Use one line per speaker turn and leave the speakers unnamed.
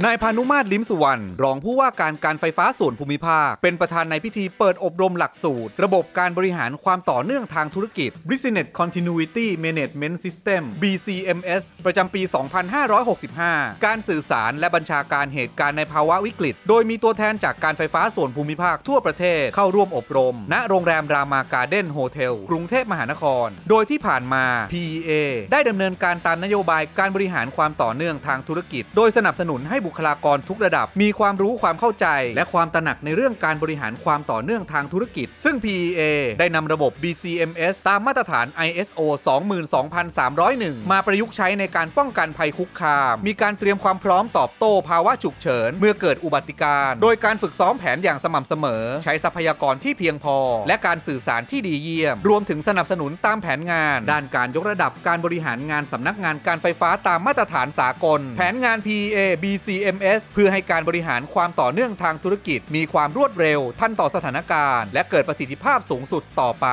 นายพานุมาตรลิมสุวรรณรองผู้ว่าการการไฟฟ้าส่วนภูมิภาค เป็นประธานในพิธีเปิดอบรมหลักสูตร ระบบการบริหารความต่อเนื่องทางธุรกิจ Business Continuity Management System BCMS ประจำปี 2565 การสื่อสารและบัญชาการเหตุการณ์ในภาวะวิกฤต โดยมีตัวแทนจากการไฟฟ้าส่วนภูมิภาคทั่วประเทศเข้าร่วมอบรม ณโรงแรมรามาการ์เด้นโฮเทลกรุงเทพมหานคร โดยที่ผ่านมา PEA ได้ดำเนินการตามนโยบายการบริหารความต่อเนื่องทางธุรกิจ โดยสนับสนุนให้บุคลากรทุกระดับ มีความรู้ความเข้าใจ และความตระหนักในเรื่องการบริหารความต่อเนื่องทางธุรกิจ ซึ่ง PEA ได้นำระบบ BCMS ตามมาตรฐาน ISO 22301 มาประยุกต์ใช้ในการป้องกันภัยคุกคาม มีการเตรียมความพร้อมตอบโต้ภาวะฉุกเฉิน เมื่อเกิดอุบัติการณ์โดยการฝึกซ้อมแผนอย่างสม่ำเสมอ ใช้ทรัพยากรที่เพียงพอ และการสื่อสารที่ดีเยี่ยม รวมถึงสนับสนุนตามแผนงาน ด้านการยกระดับการบริหารงานสำนักงานการไฟฟ้าตามมาตรฐานสากล แผนงาน PEA BC CMS เพื่อให้การบริหารความต่อเนื่องทางธุรกิจ มีความรวดเร็ว ทันต่อสถานการณ์ และเกิดประสิทธิภาพสูงสุดต่อไป